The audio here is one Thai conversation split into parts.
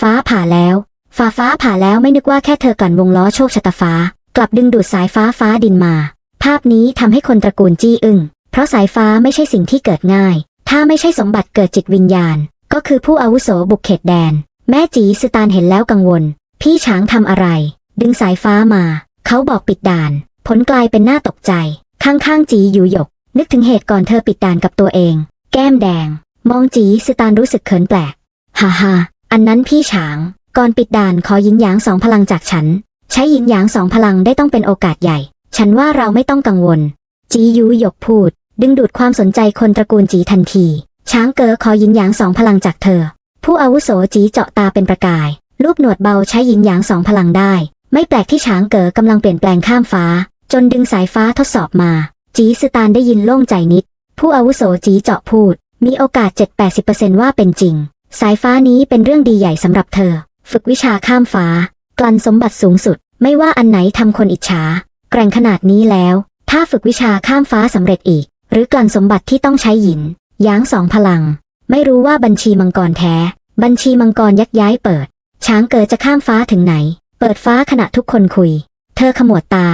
ฟ้าผ่าแล้วฟ้าฟ้าผ่าแล้วไม่นึกว่าแค่เธอกลั่นวงล้อโชคชะตาฟ้า กลับดึงดูดสายฟ้าฟ้าดินมา ภาพนี้ทำให้คนตระกูลจี้อึ้งเพราะสายฟ้าไม่ใช่สิ่งที่เกิดง่าย ถ้าไม่ใช่สมบัติเกิดจิตวิญญาณ ก็คือผู้อาวุโสบุกเขตแดน แม่จีสตานเห็นแล้วกังวล พี่ช้างทำอะไร ดึงสายฟ้ามา เขาบอกปิดด่าน ผลกลายเป็นหน้าตกใจ ข้างๆจีอยู่หยก นึกถึงเหตุก่อนเธอปิดด่านกับตัวเอง แก้มแดง มองจีสตานรู้สึกเขินแปลกฮ่าฮ่า อันนั้นพี่ฉาง ก่อนปิดด่านขอยินหยางสองพลังจากฉัน ใช้ยินหยางสองพลังได้ต้องเป็นโอกาสใหญ่ ฉันว่าเราไม่ต้องกังวล จียูหยกพูด ดึงดูดความสนใจคนตระกูลจีทันที ช้างเก๋อขอยินหยางสองพลังจากเธอ ผู้อาวุโสจีเจาะตาเป็นประกาย รูปหนวดเบาใช้ยินหยางสองพลังได้ ไม่แปลกที่ช้างเก๋อกำลังเปลี่ยนแปลงข้ามฟ้า จนดึงสายฟ้าทดสอบมา จีสตานได้ยินโล่งใจนิด ผู้อาวุโสจีเจาะพูด มีโอกาส 7-80%ว่าเป็นจริง สายฟ้านี้เป็นเรื่องดีใหญ่สำหรับเธอ ฝึกวิชาข้ามฟ้า กลั่นสมบัติสูงสุด ไม่ว่าอันไหนทำคนอิจฉา แกร่งขนาดนี้แล้ว ถ้าฝึกวิชาข้ามฟ้าสำเร็จอีก หรือกลั่นสมบัติที่ต้องใช้หยินย้างสองพลัง ไม่รู้ว่าบัญชีมังกรแท้ บัญชีมังกรยักย้ายเปิด ช้างเกิดจะข้ามฟ้าถึงไหน เปิดฟ้าขณะทุกคนคุย เธอขมวดตา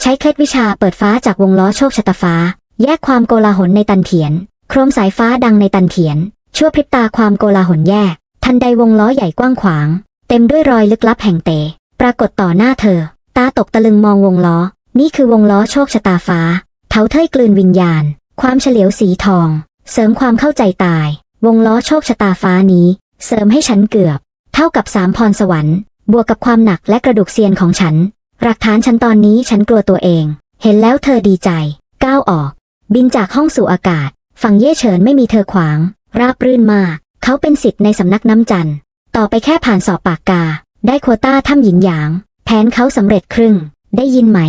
ใช้เคล็ดวิชาเปิดฟ้าจากวงล้อโชคชะตาฟ้า แยกความโกลาหลในตันเถียน โครมสายฟ้าดังในตันเถียน ชั่วพริบตาความโกลาหลแยกทันใดวงล้อใหญ่กว้างขวาง เต็มด้วยรอยลึกลับแห่งเต ปรากฏต่อหน้าเธอ ตาตกตะลึงมองวงล้อ นี่คือวงล้อโชคชะตาฟ้า เถาเทยกลืนวิญญาณ ความเฉลียวสีทอง เสริมความเข้าใจตาย วงล้อโชคชะตาฟ้านี้ เสริมให้ฉันเกือบ เท่ากับสามพรสวรรค์ บวกกับความหนักและกระดูกเซียนของฉัน หลักฐานฉันตอนนี้ฉันกลัวตัวเอง เห็นแล้วเธอดีใจ ก้าวออก บินจากห้องสู่อากาศ ฝั่งเย่เฉินไม่มีเธอขวาง ราบรื่นมาก เขาเป็นสิทธิ์ในสำนักน้ำจันทร์ต่อไปแค่ผ่านสอบปากกา ได้โควต้าถ้ำหยินหยาง แผนเขาสำเร็จครึ่ง ได้ยินไหม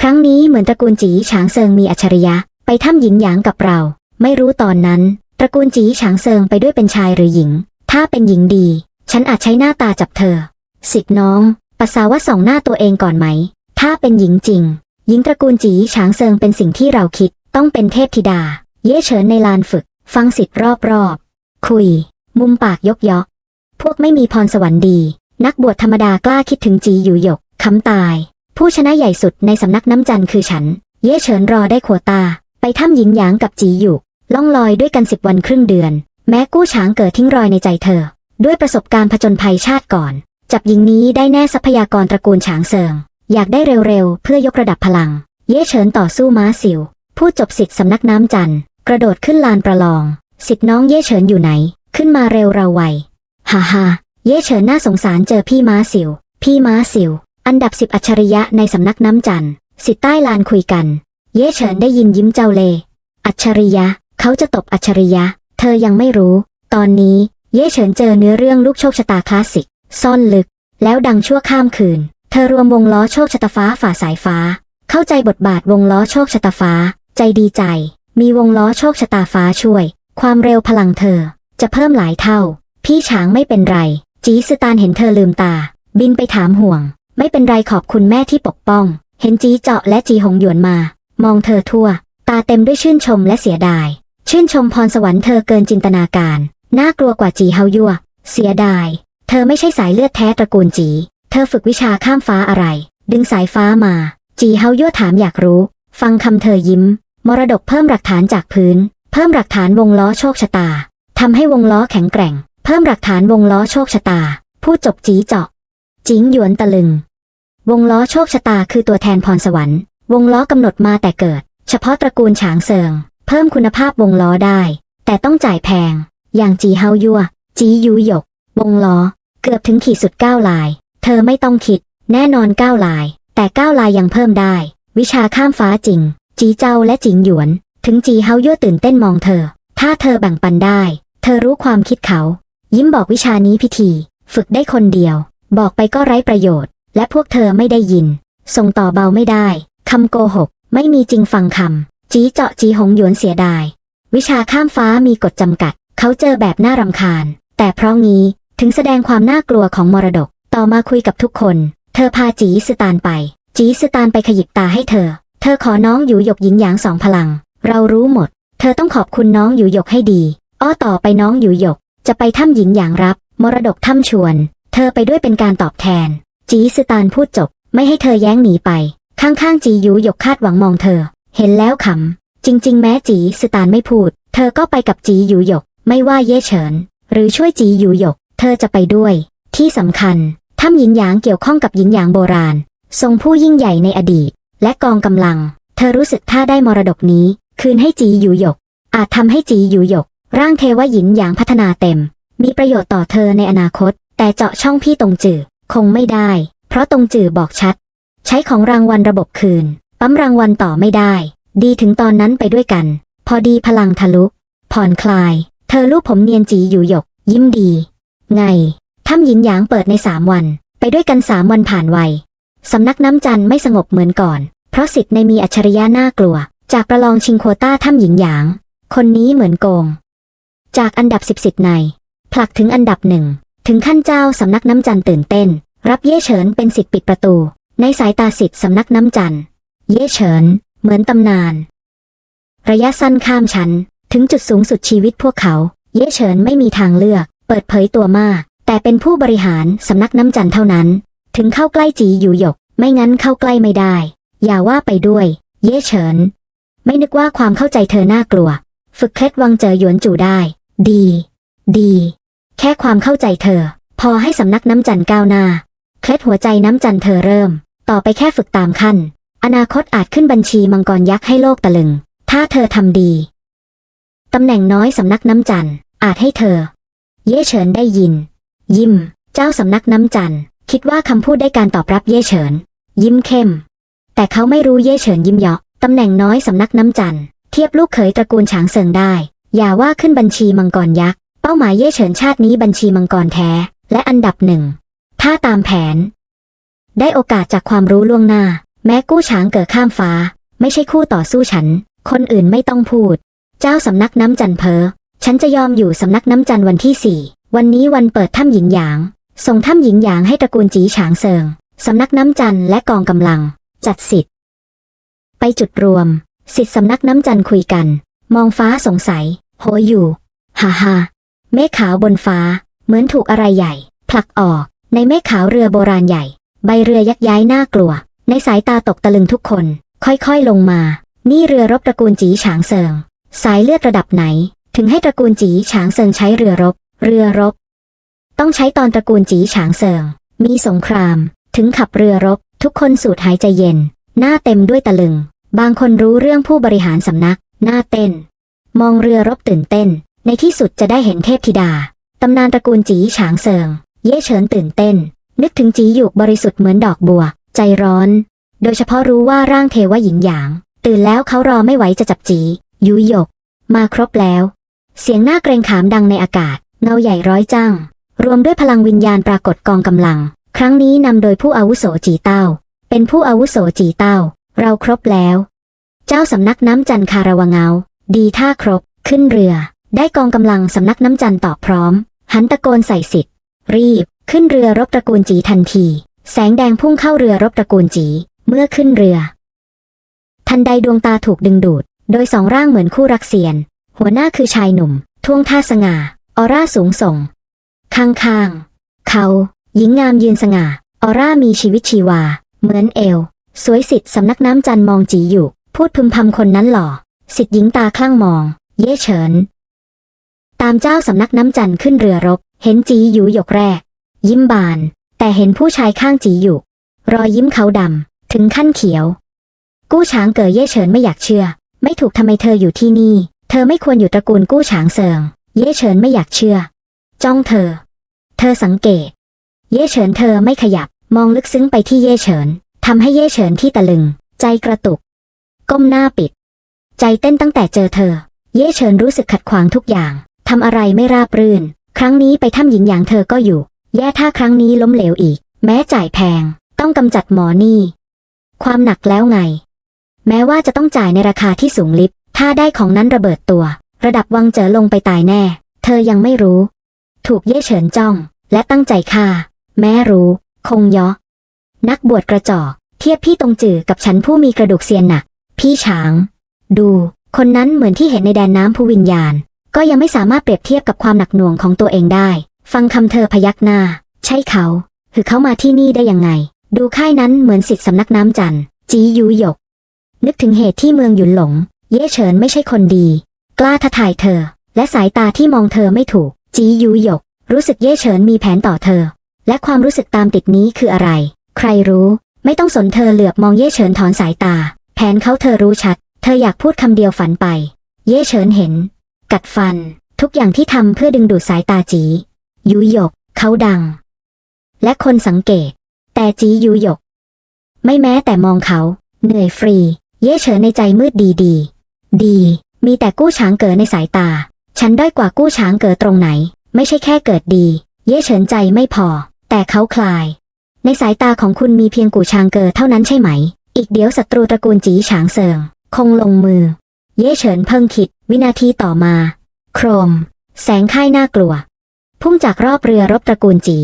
ครั้งนี้เหมือนตระกูลจีฉางเซิงมีอัจฉริยะ ไปถ้ำหยินหยางกับเรา ไม่รู้ตอนนั้น ตระกูลจีฉางเซิงไปด้วยเป็นชายหรือหญิง ถ้าเป็นหญิงดี ฉันอาจใช้หน้าตาจับเธอ สิทธิ์น้องปัสสาวะส่องหน้าตัวเองก่อนไหม ถ้าเป็นหญิงจริง หญิงตระกูลจีฉางเซิงเป็นสิ่งที่เราคิด ต้องเป็นเทพธิดา เย่เฉินในลานฝึก ฟังสิทธิ์รอบๆ คุย มุมปากยกยอกพวกไม่มีพรสวรรค์ดี นักบวชธรรมดากล้าคิดถึงจีอยู่หยกคำตาย ผู้ชนะใหญ่สุดในสำนักน้ำจันคือฉัน เย่เฉินรอได้โควตา ไปถ้ำหญิงหยางกับจีอยู่ล่องลอยด้วยกันสิบวันครึ่งเดือน แม้กู้ช้างเกิดทิ้งรอยในใจเธอ ด้วยประสบการณ์ผจญภัยชาติก่อน จับหญิงนี้ได้แน่ทรัพยากรตระกูลฉางเซิง อยากได้เร็วๆ เพื่อยกระดับพลัง เย่เฉินต่อสู้ม้าสิว ผู้จบสิทธิ์สำนักน้ำจันท กระโดดขึ้นลานประลอง สิทธิ์น้องเย่เฉินอยู่ไหน ขึ้นมาเร็วเราไวฮ่าฮ่าเย่เฉินน่าสงสารเจอพี่ม้าสิว พี่ม้าสิว อันดับสิบอัจฉริยะในสำนักน้ำจันทร์สิทธิ์ใต้ลานคุยกัน เย่เฉินได้ยินยิ้มเจ้าเล่อัจฉริยะ เขาจะตบอัจฉริยะ เธอยังไม่รู้ ตอนนี้ เย่เฉินเจอเนื้อเรื่องลูกโชคชะตาคลาสสิก ซ่อนลึก แล้วดังชั่วข้ามคืน เธอรวมวงล้อโชคชะตาฟ้าฝ่าสายฟ้า เข้าใจบทบาทวงล้อโชคชะตาฟ้า ใจดีใจ มีวงล้อโชคชะตาฟ้าช่วย ความเร็วพลังเธอ จะเพิ่มหลายเท่า พี่ช้างไม่เป็นไร จีสตานเห็นเธอลืมตา บินไปถามห่วง ไม่เป็นไรขอบคุณแม่ที่ปกป้อง เห็นจีเจาะและจีหงหยวนมา มองเธอทั่ว ตาเต็มด้วยชื่นชมและเสียดาย ชื่นชมพรสวรรค์เธอเกินจินตนาการ น่ากลัวกว่าจีเฮายั่วเสียดาย เธอไม่ใช่สายเลือดแท้ตระกูลจี เธอฝึกวิชาข้ามฟ้าอะไร ดึงสายฟ้ามา จีเฮายั่วถามอยากรู้ ฟังคำเธอยิ้ม มรดกเพิ่มหลักฐานจากพื้น เพิ่มหลักฐานวงล้อโชคชะตาทำให้วงล้อแข็งแกร่ง เพิ่มหลักฐานวงล้อโชคชะตา ผู้จบจีเจาะจิงหยวนตะลึง วงล้อโชคชะตาคือตัวแทนพรสวรรค์ วงล้อกำหนดมาแต่เกิด เฉพาะตระกูลฉางเซิง เพิ่มคุณภาพวงล้อได้ แต่ต้องจ่ายแพง อย่างจีเฮายั่วจียูหยก วงล้อ เกือบถึงขีดสุดเก้าลาย เธอไม่ต้องคิด แน่นอนเก้าลาย แต่เก้าลายยังเพิ่มได้ วิชาข้ามฟ้าจริง จีเจ้าและจิงหยวน ถึงจีเฮายั่วตื่นเต้นมองเธอ ถ้าเธอแบ่งปันได้ เธอรู้ความคิดเขา ยิ้มบอกวิชานี้พิธี ฝึกได้คนเดียว บอกไปก็ไร้ประโยชน์ และพวกเธอไม่ได้ยิน ส่งต่อเบาไม่ได้คำโกหก ไม่มีจริงฟังคำจีเจาะจีหงหยวนเสียดาย วิชาข้ามฟ้ามีกฎจำกัด เขาเจอแบบน่ารำคาญ แต่เพราะงี้ถึงแสดงความน่ากลัวของมรดก ต่อมาคุยกับทุกคน เธอพาจีสตานไป จีสตานไปขยิบตาให้เธอ เธอขอน้องอยู่หยกหยินหยางสองพลัง เรารู้หมด เธอต้องขอบคุณน้องอยู่หยกให้ดี อ้อต่อไปน้องอยู่หยก จะไปถ้ำหยินหยางรับ มรดกถ้ำชวน เธอไปด้วยเป็นการตอบแทน จีซือตานพูดจบ ไม่ให้เธอแย้งหนีไป ข้างๆจียูหยกคาดหวังมองเธอ เห็นแล้วขำจริง ๆ แม้จีซือตานไม่พูด เธอก็ไปกับจียูหยก ไม่ว่าเย่เฉิน หรือช่วยจียูหยก เธอจะไปด้วย ที่สำคัญถ้ำหยินหยางเกี่ยวข้องกับหยินหยางโบราณ ทรงผู้ยิ่งใหญ่ในอดีต และกองกำลัง เธอรู้สึกถ้าได้มรดกนี้ คืนให้จียูหยก อาจทำให้จียูหยก ร่างเทวหยินหยางพัฒนาเต็ม มีประโยชน์ต่อเธอในอนาคต แต่เจาะช่องพี่ตรงจือคงไม่ได้ เพราะตรงจือบอกชัด ใช้ของรางวัลระบบคืน ปั๊มรางวัลต่อไม่ได้ ดีถึงตอนนั้นไปด้วยกัน พอดีพลังทะลุ ผ่อนคลาย เธอลูบผมเนียนจีอยู่หยก ยิ้มดี ไงถ้ำหยินหยางเปิดในสามวัน ไปด้วยกันสามวันผ่านไว สำนักน้ำจันไม่สงบเหมือนก่อน เพราะสิทธิ์ในมีอัจฉริยะน่ากลัว จากประลองชิงโควต้าถ้ำหยินหยาง คนนี้เหมือนโกง จากอันดับสิบสิทธิ์ใน ผลักถึงอันดับหนึ่ง ถึงขั้นเจ้าสำนักน้ำจันตื่นเต้น รับเย่เฉินเป็นสิทธิ์ปิดประตู ในสายตาสิทธิ์สำนักน้ำจันเย่เฉิน เหมือนตำนาน ระยะสั้นข้ามชั้น ถึงจุดสูงสุดชีวิตพวกเขา เย่เฉินไม่มีทางเลือก เปิดเผยตัวมาก แต่เป็นผู้บริหารสำนักน้ำจันเท่านั้น ถึงเข้าใกล้จีอยู่หยก ไม่งั้นเข้าใกล้ไม่ได้ อย่าว่าไปด้วย เย่เฉิน ไม่นึกว่าความเข้าใจเธอน่ากลัว ฝึกเคล็ดวังเจอหยวนจู่ได้ ดี ดี แค่ความเข้าใจเธอ พอให้สำนักน้ำจันก้าวหน้า เคล็ดหัวใจน้ำจันเธอเริ่ม ต่อไปแค่ฝึกตามขั้น อนาคตอาจขึ้นบัญชีมังกรยักษ์ให้โลกตะลึง ถ้าเธอทำดีตำแหน่งน้อยสำนักน้ำจันอาจให้เธอ เย่เฉินได้ยิน ยิ้ม เจ้าสำนักน้ำจันท คิดว่าคำพูดได้การตอบรับเย่เฉิน ยิ้มเข้ม แต่เขาไม่รู้เย่เฉินยิ้มเยาะตำแหน่งน้อยสำนักน้ำจันเทียบลูกเขยตระกูลฉางเซิงได้ อย่าว่าขึ้นบัญชีมังกรยักษ์เป้าหมายเย่เฉินชาตินี้บัญชีมังกรแท้ และอันดับหนึ่งถ้าตามแผน ได้โอกาสจากความรู้ล่วงหน้า แม้กู้ช้างเกิดข้ามฟ้า ไม่ใช่คู่ต่อสู้ฉัน คนอื่นไม่ต้องพูด เจ้าสำนักน้ำจันเพอ ฉันจะยอมอยู่สำนักน้ำจันวันที่สี่วันนี้วันเปิดถ้ำหญิงหยาง ส่งถ้ำหญิงหยางให้ตระกูลจีฉางเซิง สำนักน้ำจันและกองกำลัง จัดสิทธิ์ ไปจุดรวม สิทธิ์สำนักน้ำจันคุยกัน มองฟ้าสงสัย โหอยู่ฮ่าฮ่าเมฆขาวบนฟ้า เหมือนถูกอะไรใหญ่ ผลักออก ในเมฆขาวเรือโบราณใหญ่ ใบเรือยักย้ายน่ากลัว ในสายตาตกตะลึงทุกคน ค่อยๆลงมา นี่เรือรบตระกูลจีฉางเซิง สายเลือดระดับไหน ถึงให้ตระกูลจีฉางเซิงใช้เรือรบ เรือรบ ต้องใช้ตอนตระกูลจีฉางเซิง มีสงคราม ถึงขับเรือรบ ทุกคนสูดหายใจเย็น หน้าเต็มด้วยตะลึง บางคนรู้เรื่องผู้บริหารสำนัก หน้าเต้น มองเรือรบตื่นเต้น ในที่สุดจะได้เห็นเทพธิดา ตำนานตระกูลจีฉางเซิง เย่เฉินตื่นเต้น นึกถึงจีหยูกบริสุทธิ์เหมือนดอกบัว ใจร้อน โดยเฉพาะรู้ว่าร่างเทวหญิงหยาง ตื่นแล้วเขารอไม่ไหวจะจับจียุยหยกมาครบแล้ว เสียงหน้าเกรงขามดังในอากาศ เงาใหญ่ร้อยจ้าง รวมด้วยพลังวิญญาณปรากฏกองกำลัง ครั้งนี้นำโดยผู้อาวุโสจีเต้า เป็นผู้อาวุโสจีเต้า เราครบแล้ว เจ้าสำนักน้ำจันคาระวะเงา ดีท่าครบ ขึ้นเรือ ได้กองกำลังสำนักน้ำจันตอบพร้อม หันตะโกนใส่สิทธิ์ รีบ ขึ้นเรือรบตระกูลจีทันที แสงแดงพุ่งเข้าเรือรบตระกูลจี เมื่อขึ้นเรือ ทันใดดวงตาถูกดึงดูด โดยสองร่างเหมือนคู่รักเสียน หัวหน้าคือชายหนุ่ม ท่วงท่าสง่า ออร่าสูงส่ง ข้างๆ เขา หญิงงามยืนสง่า ออร่ามีชีวิตชีวา เหมือนเอลสวยสิทธิ์สำนักน้ำจันมองจีอยู่ พูดพึมพำคนนั้นหล่อ สิทธิ์หญิงตาคลั่งมอง เย่เฉิน ตามเจ้าสำนักน้ำจันขึ้นเรือรบ เห็นจีอยู่หยกแรก ยิ้มบาน แต่เห็นผู้ชายข้างจีอยู่ รอยยิ้มเขาดำ ถึงขั้นเขียว กู้ช้างเก๋เย่เฉินไม่อยากเชื่อ ไม่ถูกทำไมเธออยู่ที่นี่ เธอไม่ควรอยู่ตระกูลกู้ช้างเซิง เย่เฉินไม่อยากเชื่อ จ้องเธอ เธอสังเกต เย่เฉินเธอไม่ขยับ มองลึกซึ้งไปที่เย่เฉินทำให้เย่เฉินที่ตะลึง ใจกระตุก ก้มหน้าปิด ใจเต้นตั้งแต่เจอเธอ เย่เฉินรู้สึกขัดขวางทุกอย่างทำอะไรไม่ราบรื่น ครั้งนี้ไปถ้ำหญิงอย่างเธอก็อยู่ แย่ถ้าครั้งนี้ล้มเหลวอีก แม้จ่ายแพง ต้องกำจัดหมอนี่ ความหนักแล้วไง แม้ว่าจะต้องจ่ายในราคาที่สูงลิบ ถ้าได้ของนั้นระเบิดตัว ระดับวังเจอลงไปตายแน่ เธอยังไม่รู้ ถูกเย่เฉินจ้อง และตั้งใจฆ่า แม้รู้ คงยอนักบวชกระจอกเทียบพี่ตรงจือกับฉันผู้มีกระดูกเซียนหนัก พี่ช้าง ดู คนนั้นเหมือนที่เห็นในแดนน้ำผู้วิญญาณ ก็ยังไม่สามารถเปรียบเทียบกับความหนักหน่วงของตัวเองได้ ฟังคำเธอพยักหน้า ใช่เขา คือเขามาที่นี่ได้ยังไง ดูค่ายนั้นเหมือนสิทธิสำนักน้ำจันจียูหยก นึกถึงเหตุที่เมืองหยุนหลง เย่เฉินไม่ใช่คนดี กล้าท้าทายเธอ และสายตาที่มองเธอไม่ถูก จียูหยก รู้สึกเย่เฉินมีแผนต่อเธอ และความรู้สึกตามติดนี้คืออะไร ใครรู้ ไม่ต้องสนเธอเหลือบมองเย่เฉินถอนสายตา แผนเขาเธอรู้ชัด เธออยากพูดคำเดียวฝันไป เย่เฉินเห็น กัดฟัน ทุกอย่างที่ทำเพื่อดึงดูดสายตาจียูหยก เขาดัง และคนสังเกต แต่จียูหยก ไม่แม้แต่มองเขา เหนื่อยฟรี เย่เฉินในใจมืดดีดี ดี มีแต่กู้ช้างเก๋อในสายตา ฉันด้อยกว่ากู้ช้างเกิดตรงไหน ไม่ใช่แค่เกิดดี เย่เฉินใจไม่พอ แต่เขาคลาย ในสายตาของคุณมีเพียงกู่ช้างเกิดเท่านั้นใช่ไหม อีกเดี๋ยวศัตรูตระกูลจีฉางเซิง คงลงมือ เย่เฉินเพิ่งคิด วินาทีต่อมา โครม แสงค่ายน่ากลัว พุ่งจากรอบเรือรบตระกูลจี